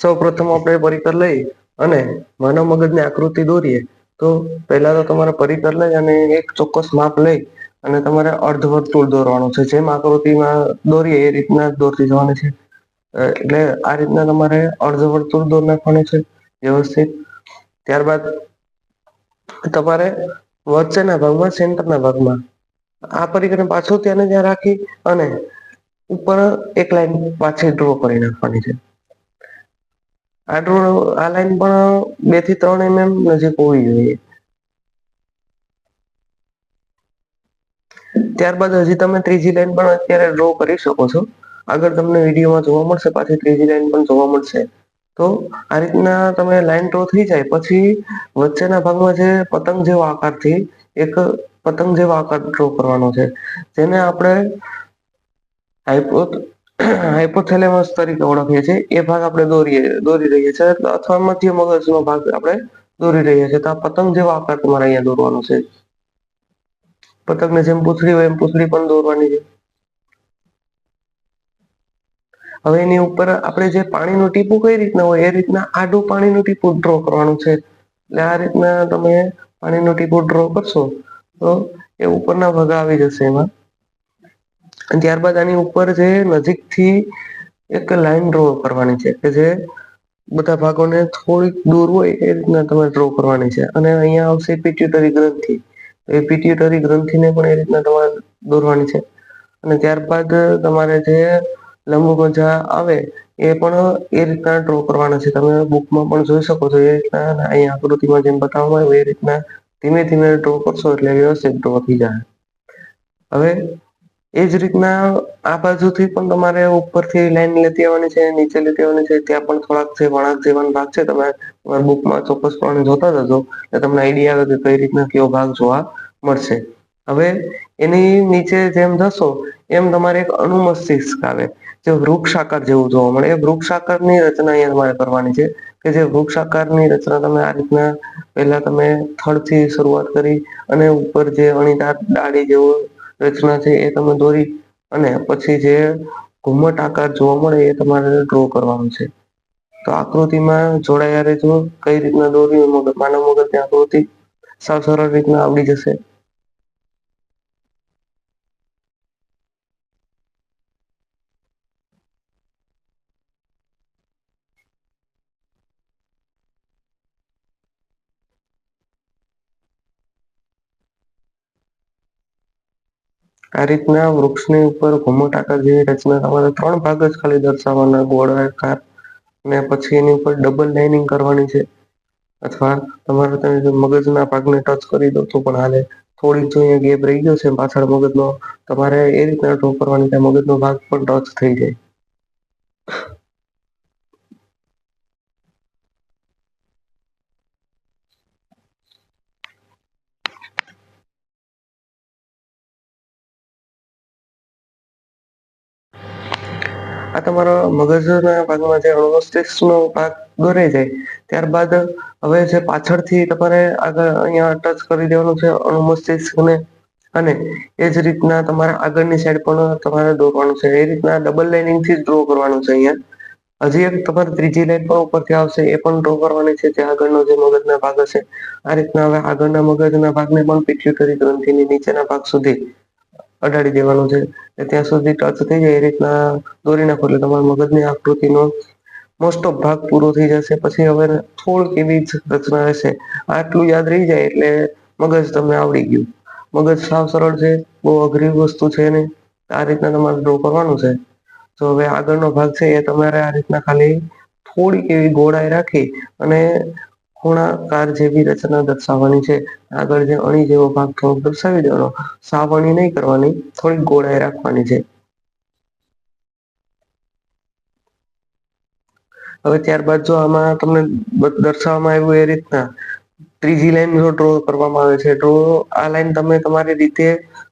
સૌ પ્રથમ આપણે પરિકર લઈ અને માનવ મગજની આકૃતિ દોરીએ, તો પહેલા તો તમારે પરિકર લઈ અને એક ચોક્કસ માપ લઈ અને તમારે અર્ધવર્તુળ દોરવાનું છે. જેમ આકૃતિમાં દોરીએ એ રીતના દોરતી જવાની છે. એટલે આ રીતના તમારે અર્ધવર્તુળ દોર નાખવાની છે, વ્યવસ્થિત. ત્યારબાદ તમારે વચ્ચેના ભાગમાં, સેન્ટરના ભાગમાં આ પરિકરને પાછું ત્યાંને ત્યાં રાખી અને ઉપર એક લાઈન પાછી ડ્રો કરી નાખવાની છે. આ ડ્રો આ લાઈન પણ બેથી ત્રણ એમએમ નજીક હોવી જોઈએ. ત્યારબાદ હજી તમે ત્રીજી લાઈન પણ અત્યારે ડ્રો કરી શકો છો. આગળ તમને વિડીયોમાં જોવા મળશે, પાછી ત્રીજી લાઈન પણ જોવા મળશે. તો આ રીતના તમે લાઈન ડ્રો થઈ જાય, પછી વચ્ચેના ભાગમાં જે પતંગ જેવો આકારથી એક પતંગ જેવો આકાર ડ્રો કરવાનો છે. જેને આપણે હાઇપો હાઇપોથેલેમસ તરીકે ઓળખીએ છીએ. એ ભાગ આપણે દોરીએ, દોરી રહીએ છીએ અથવા મધ્ય મગજનો ભાગ આપણે દોરી રહીએ છીએ. તો આ પતંગ જેવો આકાર તમારે અહીંયા દોરવાનો છે. પતંગને જેમ પૂછડી હોય એમ પૂછડી પણ દોરવાની છે. હવે એની ઉપર આપણે જે પાણીનું ટીપું કઈ રીતના હોય, એ રીતના આડું પાણીનું ટીપું ડ્રો કરવાનું છે. એટલે આ રીતના તમે પાણીનું ટીપું ડ્રો કરશો, તો એ ઉપરના ભાગ આવી જશે એમાં. અને ત્યારબાદ આની ઉપર જે નજીકથી એક લાઈન ડ્રો કરવાની છે કે જે બધા ભાગોને થોડીક દૂર હોય એ રીતના તમે ડ્રો કરવાની છે. અને અહીંયા આવશે પિટ્યુટરી ગ્રંથિ. એ પિટ્યુટરી ગ્રંથિને પણ એ રીતના તમારે દોરવાની છે. અને ત્યારબાદ તમારે જે લંબમજા આવે એ પણ એ રીતના ડ્રો કરવાના છે. તમે બુકમાં પણ જોઈ શકો છો એ રીતના અહીંયા આકૃતિમાં જેમ બતાવવામાં આવ્યું એ રીતના ધીમે ધીમે ડ્રો કરશો એટલે વ્યવસ્થિત ડ્રો થઈ જાય. હવે એ જ રીતના આ બાજુથી પણ તમારે ઉપરથી લાઈન લેતી આવવાની છે, નીચે લેતી આવવાની છે, ત્યાં પણ થોડાક છે વળાંક જેવાનો ભાગ છે, તમે તમારા બુકમાં ચોક્કસપણે જોતા જજો એટલે તમને આઈડિયા આવે કે કઈ રીતના કયો ભાગ જોવા મળશે. હવે એની નીચે જેમ જશો, એમ તમારે એક અનુમસ્તિષ્ક આવે, જે વૃક્ષ આકાર જેવું જોવા મળે. એ વૃક્ષ આકારની રચના અહીંયા તમારે કરવાની છે કે જે વૃક્ષ આકારની રચના તમે આ રીતના પહેલા તમે થડથી શરૂઆત કરી અને ઉપર જે અણીદાર ડાળી જેવું રચના છે એ તમે દોરી અને પછી જે ઘુમ્મટ આકાર જોવા મળે એ તમારે ડ્રો કરવાનું છે. તો આકૃતિમાં જોડાયા રહેજો. કઈ રીતના દોરવી માનવ મગજની આકૃતિ સાવ સરળ રીતના આવડી જશે. આ રીતના વૃક્ષની ઉપર ઘુમટ આકાર જેવી રચના તમારે ત્રણ ભાગ જ ખાલી દર્શાવવાના ગોળાકાર અને પછી એની ઉપર ડબલ લાઇનિંગ કરવાની છે. અથવા તમારે તમે મગજના ભાગને ટચ કરી દો તો પણ હાલે. થોડીક જો અહીંયા ગેપ રહી ગયો છે પાછળ મગજનો, તમારે એ રીતના ડ્રો કરવાની કે મગજનો ભાગ પણ ટચ થઈ જાય. આ તમારા મગજના ભાગમાં જે અણુમસ્તિષ્કનો ભાગ દોરાઈ જાય ત્યારબાદ હવે જે પાછળથી તમારે આગળ અહીંયા ટચ કરી દેવાનું છે અણુમસ્તિષ્કને અને એ જ રીતના તમારે આગળની સાઈડ પણ તમારે દોરવાનું છે. એ રીતના ડબલ લાઇનિંગથી ડ્રો કરવાનું છે અહીંયા. હજી એક તમારે ત્રીજી લાઈન પણ ઉપરથી આવશે, એ પણ ડ્રો કરવાની છે, જે આગળનો જે મગજના ભાગ હશે, આ રીતના હવે આગળના મગજના ભાગને પણ પિટ્યુટરી ગ્રંથિની નીચેના ભાગ સુધી. અડાડી દેવાનું છે. ત્યાં સુધી ટચ થઈ જાય એ રીતના દોરી નાખો એટલે તમારા મગજની આકૃતિનો મોસ્ટ ઓફ ભાગ પૂરો થઈ જશે. પછી હવે થોડીક એવી જ રચના રહેશે, આટલું યાદ રહી જાય એટલે મગજ તમને આવડી ગયું. મગજ સાવ સરળ છે, બહુ અઘરી વસ્તુ છે ને, આ રીતના તમારે ડ્રો કરવાનું છે. તો હવે આગળનો ભાગ છે એ તમારે આ રીતના ખાલી થોડીક એવી ગોળાઈ રાખી અને ખૂણાકાર જેવી રચના દર્શાવવાની છે. આગળ જે અણી જેવો ભાગ થોડોક દર્શાવી દેવાનો સાવ નહીં કરવાની થોડી ગોળાઈ રાખવાની છે. હવે ત્યારબાદ જો આમાં તમને દર્શાવવામાં આવ્યું એ રીતના, ત્રીજી લાઈન જો ડ્રો કરવામાં આવે છે ડ્રો આ લાઈન તમે તમારી રીતે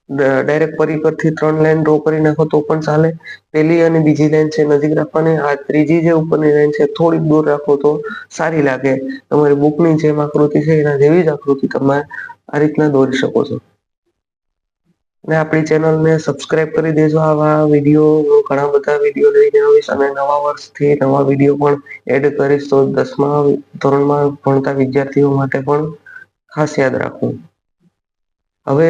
ડાયરેક્ટ પરિકરથી ત્રણ લાઈન ડ્રો કરી નાખો તો પણ ચાલે. પેલી અને બીજી લાઈન છે નજીક રાખવાની. આ ત્રીજી જે ઉપરની લાઈન છે થોડીક દૂર રાખો તો સારી લાગે. તમારી બુકની જેમ આકૃતિ છે એના જેવી જ આકૃતિ તમે આ રીતના દોરી શકો છો. અને આપણી ચેનલને સબસ્ક્રાઇબ કરી દેજો. આવા વીડિયો ઘણા બધા વીડિયો લઈને આવીશ અને નવા વર્ષથી નવા વીડિયો પણ એડ કરીશ. તો દસમા ધોરણમાં ભણતા વિદ્યાર્થીઓ માટે પણ ખાસ યાદ રાખવું. હવે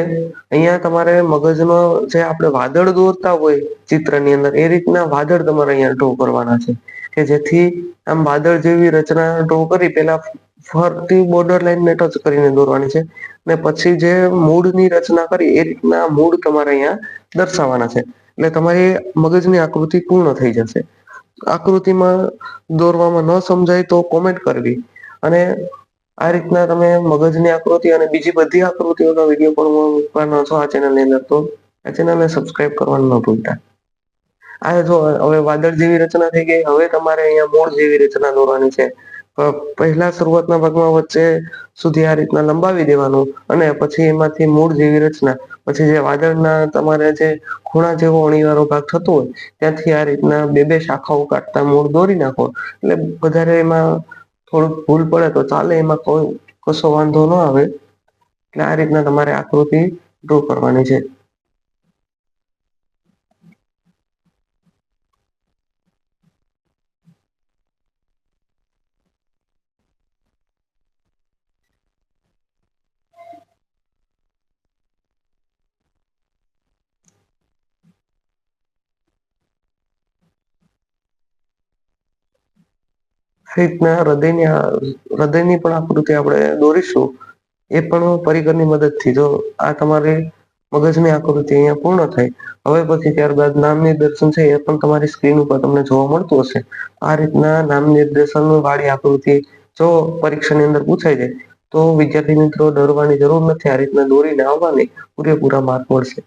અહીંયા તમારે મગજનો જે આપણે વાદળ દોરતા હોય ચિત્રની અંદર, એ રીતના વાદળ તમારે અહીંયા ડ્રો કરવાના છે. કે જેથી આમ વાદળ જેવી રચના ડ્રો કરી પેલા ફરતી બોર્ડર લાઈનને ટચ કરીને દોરવાની છે. ને પછી જે મૂળની રચના કરી, એ રીતના મૂળ તમારે અહીંયા દર્શાવવાના છે. એટલે તમારી મગજની આકૃતિ પૂર્ણ થઈ જશે. આકૃતિમાં દોરવામાં ન સમજાય તો કોમેન્ટ કરવી. અને આ રીતના તમે મગજની આકૃતિ અને બીજી બધી આકૃતિઓનો વીડિયો પણ હું મૂકવાનો છું આ ચેનલની અંદર તો. આ ચેનલને સબસ્ક્રાઇબ કરવાનું ન ભૂલતા. આ જો હવે વાદળ જેવી રચના થઈ ગઈ. હવે તમારે અહીંયા મૂળ જેવી રચના દોરવાની છે. પહેલા શરૂઆતના ભાગમાં વચ્ચે સુધી આ રીતના લંબાવી દેવાનું અને પછી એમાંથી મૂળ જેવી રચના. પછી જે વાદળના તમારે જે ખૂણા જેવો અણીવાળો ભાગ થતો હોય, ત્યાંથી આ રીતના બે બે શાખાઓ કાઢતા મૂળ દોરી નાખો. એટલે વધારે એમાં થોડુંક ભૂલ પડે તો ચાલે, એમાં કોઈ, કશો વાંધો ન આવે. એટલે આ રીતના તમારે આકૃતિ ડ્રો કરવાની છે. રીતના હૃદયની હૃદયની પણ આકૃતિ આપણે દોરીશું, એ પણ પરિકરની મદદથી. જો આ તમારી મગજની આકૃતિ અહીંયા પૂર્ણ થઈ, હવે પછી ત્યારબાદ નામ નિર્દેશન છે, એ પણ તમારી સ્ક્રીન ઉપર તમને જોવા મળતું હશે. આ રીતના નામ નિર્દેશન વાળી આકૃતિ જો પરીક્ષાની અંદર પૂછાઈ જાય, તો વિદ્યાર્થી મિત્રો, ડરવાની જરૂર નથી, આ રીતના દોરીને આવવાની પૂરેપૂરા માર્ક મળશે.